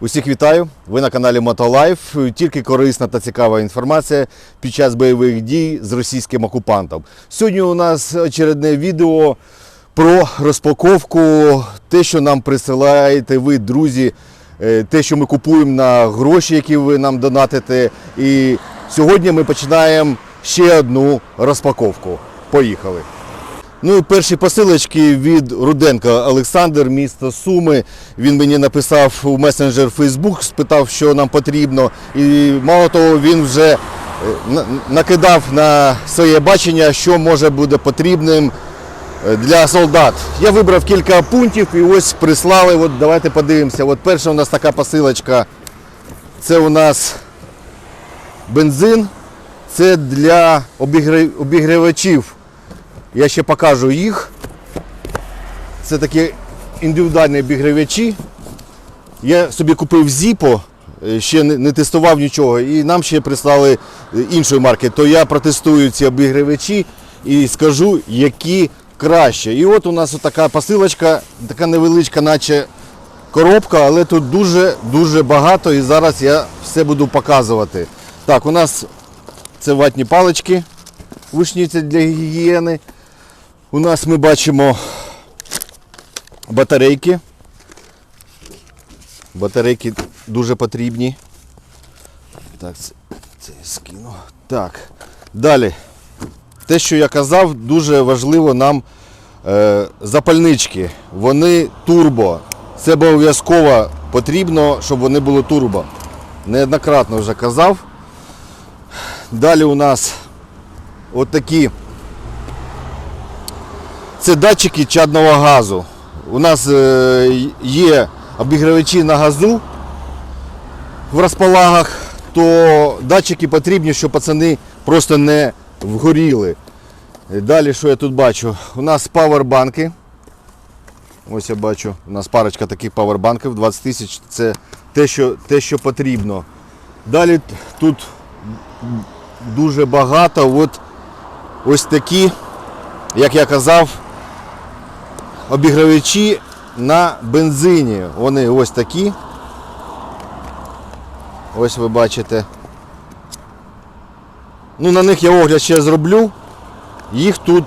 Усіх вітаю! Ви на каналі Мотолайф. Тільки корисна та цікава інформація під час бойових дій з російським окупантом. Сьогодні у нас очередне відео про розпаковку, те, що нам присилаєте ви, друзі, е, те, що ми купуємо на гроші, які ви нам донатите. І сьогодні ми починаємо ще одну розпаковку. Поїхали! Ну і перші посилочки від Руденка Олександр, місто Суми. Він мені написав у месенджер Facebook, спитав, що нам потрібно. І мало того, він вже е, накидав на своє бачення, що може бути потрібним е, для солдат. Я вибрав кілька пунктів і ось прислали. От давайте подивимося. От перша у нас така посилочка. Це у нас бензин. Це для обігрі- обігрівачів. Я ще покажу їх. Це такі індивідуальні обігрівачі. Я собі купив Zippo, е, ще не, тестував нічого, і нам ще прислали е, іншої марки. То я протестую ці обігрівачі і скажу, які краще. І от у нас така посилочка, така невеличка, наче коробка, але тут дуже-дуже багато і зараз я все буду показувати. Так, у нас це ватні палички, вишніці для гігієни. У нас ми бачимо батарейки. Батарейки дуже потрібні. Так, це, це я скину. Так. Далі. Те, що я казав, дуже важливо нам е, запальнички. Вони турбо. Це обов'язково потрібно, щоб вони були турбо. Неоднократно вже казав. Далі у нас от такі це датчики чадного газу. У нас е, є обігрівачі на газу в розпалагах, то датчики потрібні, щоб пацани просто не вгоріли. Далі, що я тут бачу? У нас павербанки. Ось я бачу, у нас парочка таких павербанків, 20 тисяч це те, що, те, що потрібно. Далі тут дуже багато. От ось такі, як я казав, обігрівачі на бензині. Вони ось такі. Ось ви бачите. Ну, на них я огляд ще зроблю. Їх тут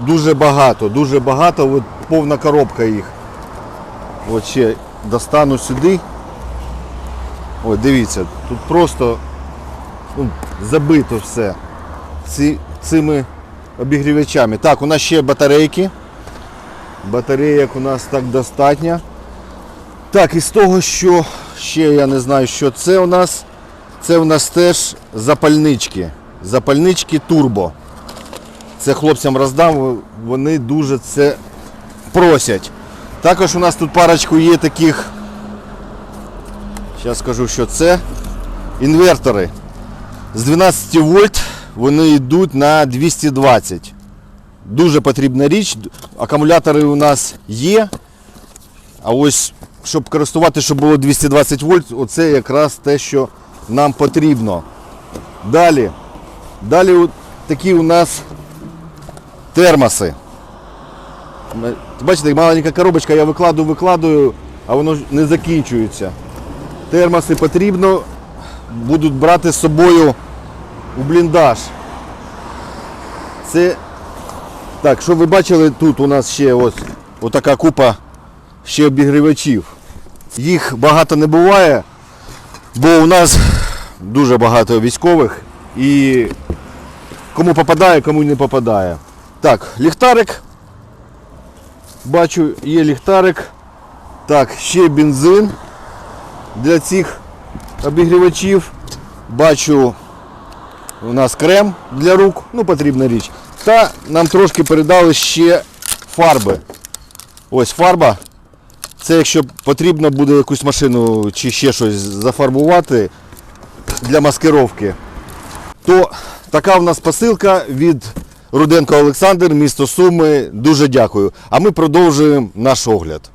дуже багато, дуже багато, от повна коробка їх. От ще достану сюди. Ось дивіться, тут просто ну, забито все ці, цими обігрівачами. Так, у нас ще батарейки. Батареїк у нас так достатньо. Так, і з того, що ще я не знаю, що це у нас. Це у нас теж запальнички. Запальнички турбо. Це хлопцям роздам, вони дуже це просять. Також у нас тут парочку є таких. Зараз скажу, що це. Інвертори. З 12 вольт вони йдуть на 220. Дуже потрібна річ. Акумулятори у нас є. А ось, щоб користувати, щоб було 220 вольт, оце якраз те, що нам потрібно. Далі. Далі такі у нас термоси. Бачите, маленька коробочка, я викладую, викладую, а воно не закінчується. Термоси потрібно, будуть брати з собою у бліндаж. Це так, що ви бачили, тут у нас ще ось отака купа ще обігрівачів. Їх багато не буває, бо у нас дуже багато військових і кому попадає, кому не попадає. Так, ліхтарик. Бачу, є ліхтарик. Так, ще бензин для цих обігрівачів. Бачу у нас крем для рук, ну потрібна річ. Та нам трошки передали ще фарби. Ось фарба. Це якщо потрібно буде якусь машину чи ще щось зафарбувати для маскировки, то така в нас посилка від Руденко Олександр, місто Суми. Дуже дякую. А ми продовжуємо наш огляд.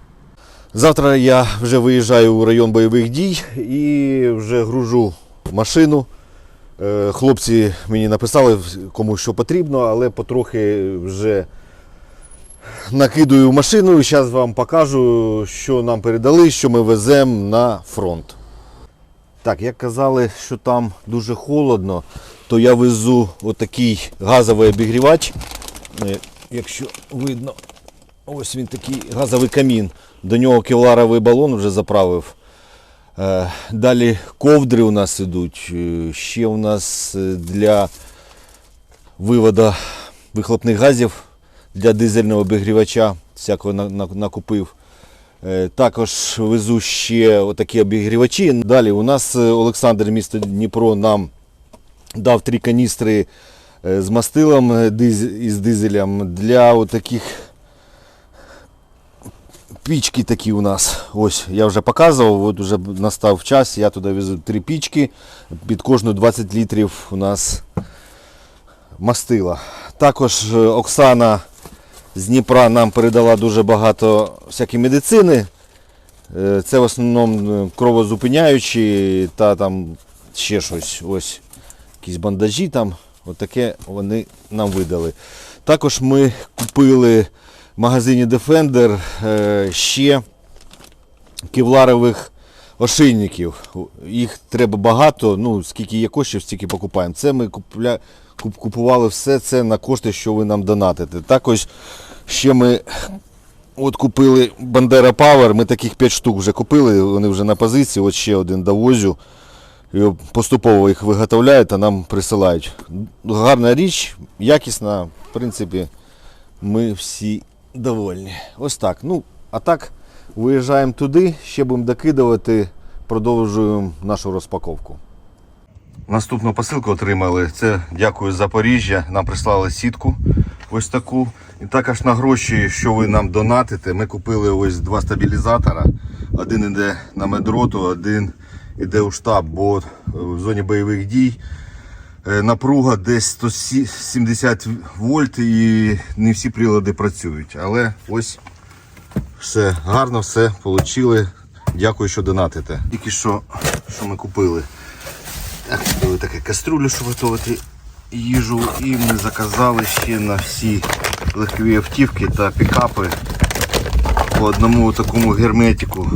Завтра я вже виїжджаю у район бойових дій і вже гружу машину. Е, Хлопці мені написали, кому що потрібно, але потрохи вже накидую машину і зараз вам покажу, що нам передали, що ми веземо на фронт. Так, як казали, що там дуже холодно, то я везу отакий газовий обігрівач. Е, Якщо видно, ось він такий газовий камін. До нього кевларовий балон вже заправив. Е, Далі ковдри у нас ідуть. Е, Ще у нас е, для виводу вихлопних газів для дизельного обігрівача всякого на- на- накупив. Також везу ще отакі обігрівачі. Далі у нас Олександр місто Дніпро нам дав три каністри з мастилом із дизелем для отаких пічки такі у нас. Ось я вже показував, от вже настав час, я туди везу три пічки, під кожну 20 літрів у нас мастила. Також е, Оксана з Дніпра нам передала дуже багато всякої медицини. Е, Це в основному е, кровозупиняючі та там ще щось. Ось якісь бандажі там. Отаке вони нам видали. Також ми купили в магазині Defender е, ще кевларових ошейників. Їх треба багато, ну скільки є коштів, стільки покупаємо. Це ми купля... куп- купували все це на кошти, що ви нам донатите. Також ще ми от купили Bandera Power, ми таких 5 штук вже купили, вони вже на позиції, от ще один довозю. Поступово їх виготовляють та нам присилають. Гарна річ, якісна, в принципі, ми всі довольні. Ось так. Ну, а так, виїжджаємо туди, ще будемо докидувати, продовжуємо нашу розпаковку. Наступну посилку отримали. Це дякую Запоріжжя. Нам прислали сітку ось таку. І також на гроші, що ви нам донатите, ми купили ось два стабілізатора. Один іде на медроту, один іде у штаб, бо в зоні бойових дій е, напруга десь 170 вольт і не всі прилади працюють. Але ось все гарно, все отримали. Дякую, що донатите. Тільки що, що ми купили. Так, купили таке кастрюлю, щоб готувати їжу. І ми заказали ще на всі легкові автівки та пікапи по одному такому герметику.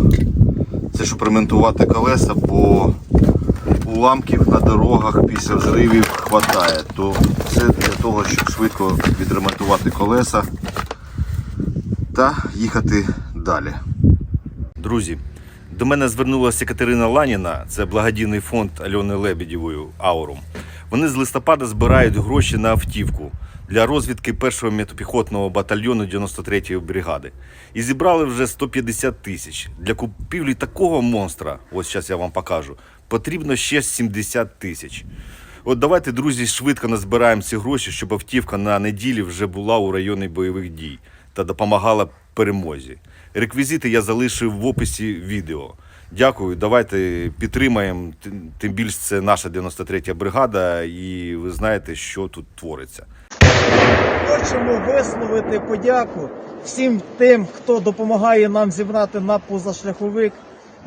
Це щоб ремонтувати колеса, бо уламків на дорогах після взривів хватає. То це для того, щоб швидко відремонтувати колеса та їхати далі. Друзі, до мене звернулася Катерина Ланіна, це благодійний фонд Альони Лебедєвої Аурум. Вони з листопада збирають гроші на автівку для розвідки 1-го мотопіхотного батальйону 93-ї бригади. І зібрали вже 150 тисяч. Для купівлі такого монстра, ось зараз я вам покажу, потрібно ще 70 тисяч. От давайте, друзі, швидко назбираємо ці гроші, щоб автівка на неділі вже була у районі бойових дій та допомагала перемозі. Реквізити я залишив в описі відео. Дякую, давайте підтримаємо. Тим- більше це наша 93-я бригада, і ви знаєте, що тут твориться. Хочемо висловити подяку всім тим, хто допомагає нам зібрати на позашляховик,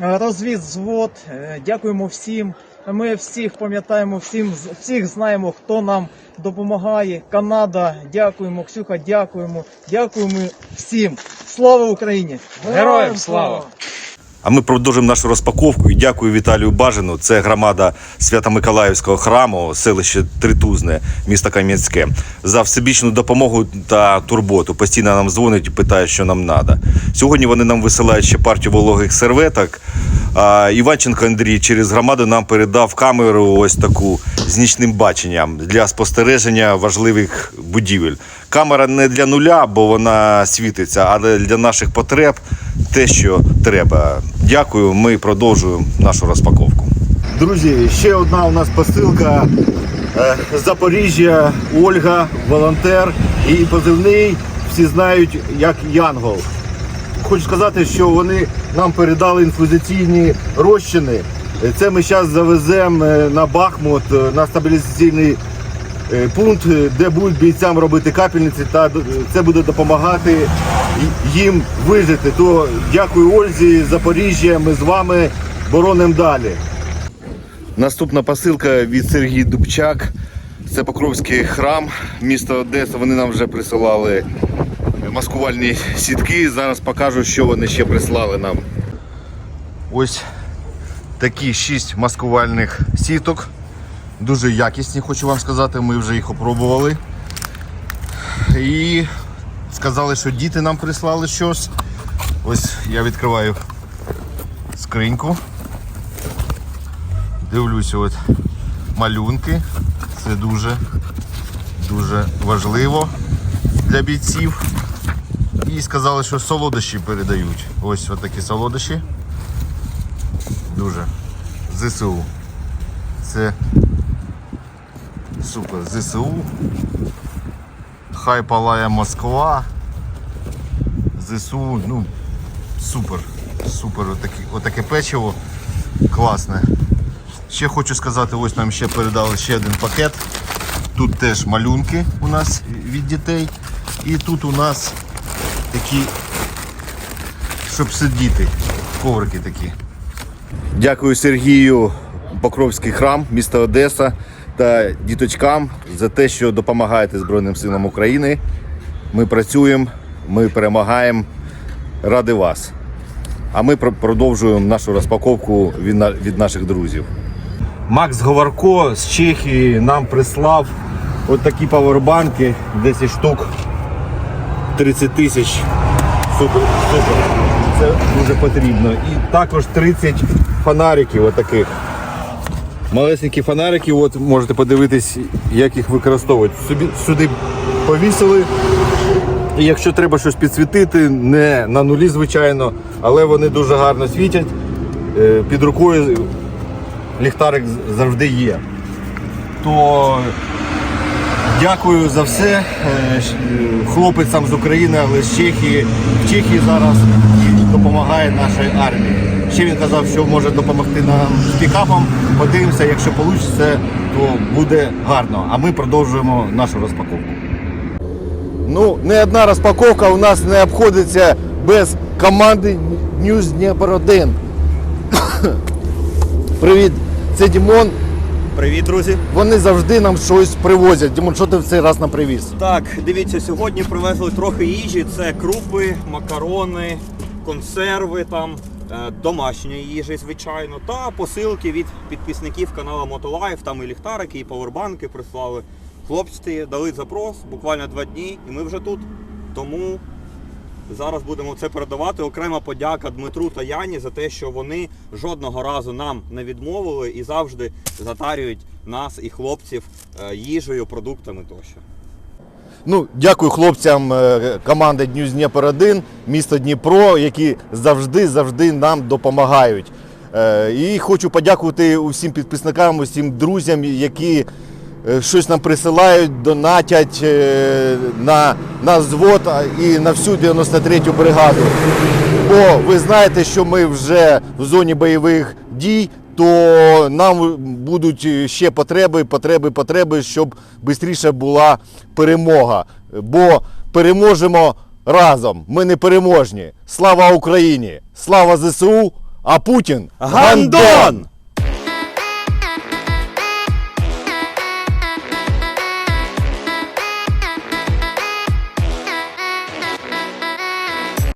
розвідзвод. Е, Дякуємо всім. Ми всіх пам'ятаємо, всім всіх знаємо, хто нам допомагає. Канада, дякуємо, Ксюха, дякуємо, дякуємо всім. Слава Україні! Героям слава! А ми продовжимо нашу розпаковку і дякую Віталію Бажину. Це громада Свято-Миколаївського храму, селище Тритузне, місто Кам'янське, за всебічну допомогу та турботу. Постійно нам дзвонить і питає, що нам треба. Сьогодні вони нам висилають ще партію вологих серветок. Іванченко Андрій через громаду нам передав камеру ось таку з нічним баченням для спостереження важливих будівель. Камера не для нуля, бо вона світиться, але для наших потреб те, що треба. Дякую. Ми продовжуємо нашу розпаковку. Друзі, ще одна у нас посилка Е, Запоріжжя, Ольга, волонтер і позивний всі знають як Янгол. Хочу сказати, що вони нам передали інфузиційні розчини. Це ми зараз завеземо е, на Бахмут е, на стабілізаційний пункт, де будуть бійцям робити капельниці, та це буде допомагати їм вижити. То дякую Ользі, Запоріжжя. Ми з вами боронимо далі. Наступна посилка від Сергій Дубчак. Це Покровський храм, місто Одеса. Вони нам вже присилали маскувальні сітки. Зараз покажу, що вони ще прислали нам. Ось такі 6 маскувальних сіток. Дуже якісні, хочу вам сказати, ми вже їх опробували. І сказали, що діти нам прислали щось. Ось я відкриваю скриньку. Дивлюся, от малюнки. Це дуже, дуже важливо для бійців. І сказали, що солодощі передають. Ось такі солодощі. Дуже. ЗСУ. Це супер. ЗСУ. Хай палає Москва. ЗСУ, ну, супер. Супер. Отакі, отаке печиво. Класне. Ще хочу сказати, ось нам ще передали ще один пакет. Тут теж малюнки у нас від дітей. І тут у нас такі, щоб сидіти, коврики такі. Дякую Сергію Покровський храм, міста Одеса та діточкам за те, що допомагаєте Збройним силам України. Ми працюємо, ми перемагаємо. Ради вас. А ми продовжуємо нашу розпаковку від, наших друзів. Макс Говорко з Чехії нам прислав от такі павербанки, 10 штук, 30 тисяч. Супер, супер. Це дуже потрібно. І також 30 фонариків отаких. Малесенькі фонарики, от можете подивитись, як їх використовують. Собі, сюди повісили. І якщо треба щось підсвітити, не на нулі, звичайно, але вони дуже гарно світять. Е, Під рукою ліхтарик завжди є. То дякую за все. Е, е, Хлопець сам з України, але з Чехії. В Чехії зараз допомагає нашій армії. Ще він казав, що може допомогти нам з пікапом. Подивимося, якщо вийде, то буде гарно. А ми продовжуємо нашу розпаковку. Ну, не одна розпаковка у нас не обходиться без команди News Дніпро 1. Привіт, це Дімон. Привіт, друзі! Вони завжди нам щось привозять. Дімон, що ти в цей раз нам привіз? Так, дивіться, сьогодні привезли трохи їжі. Це крупи, макарони, консерви там, е, домашньої їжі, звичайно, та посилки від підписників каналу Мотолайф. Там і ліхтарики, і павербанки прислали. Хлопці дали запрос буквально два дні, і ми вже тут. Тому зараз будемо це передавати. Окрема подяка Дмитру та Яні за те, що вони жодного разу нам не відмовили і завжди затарюють нас і хлопців е, їжею, продуктами тощо. Ну, дякую хлопцям е, команди News Дніпро 1, місто Дніпро, які завжди завжди нам допомагають. Е, І хочу подякувати усім підписникам, усім друзям, які е, щось нам присилають, донатять на, на звод і на всю 93-ю бригаду. Бо ви знаєте, що ми вже в зоні бойових дій, то нам будуть ще потреби, потреби, потреби, щоб швидше була перемога. Бо переможемо разом. Ми не переможні. Слава Україні! Слава ЗСУ! А Путін Гандон!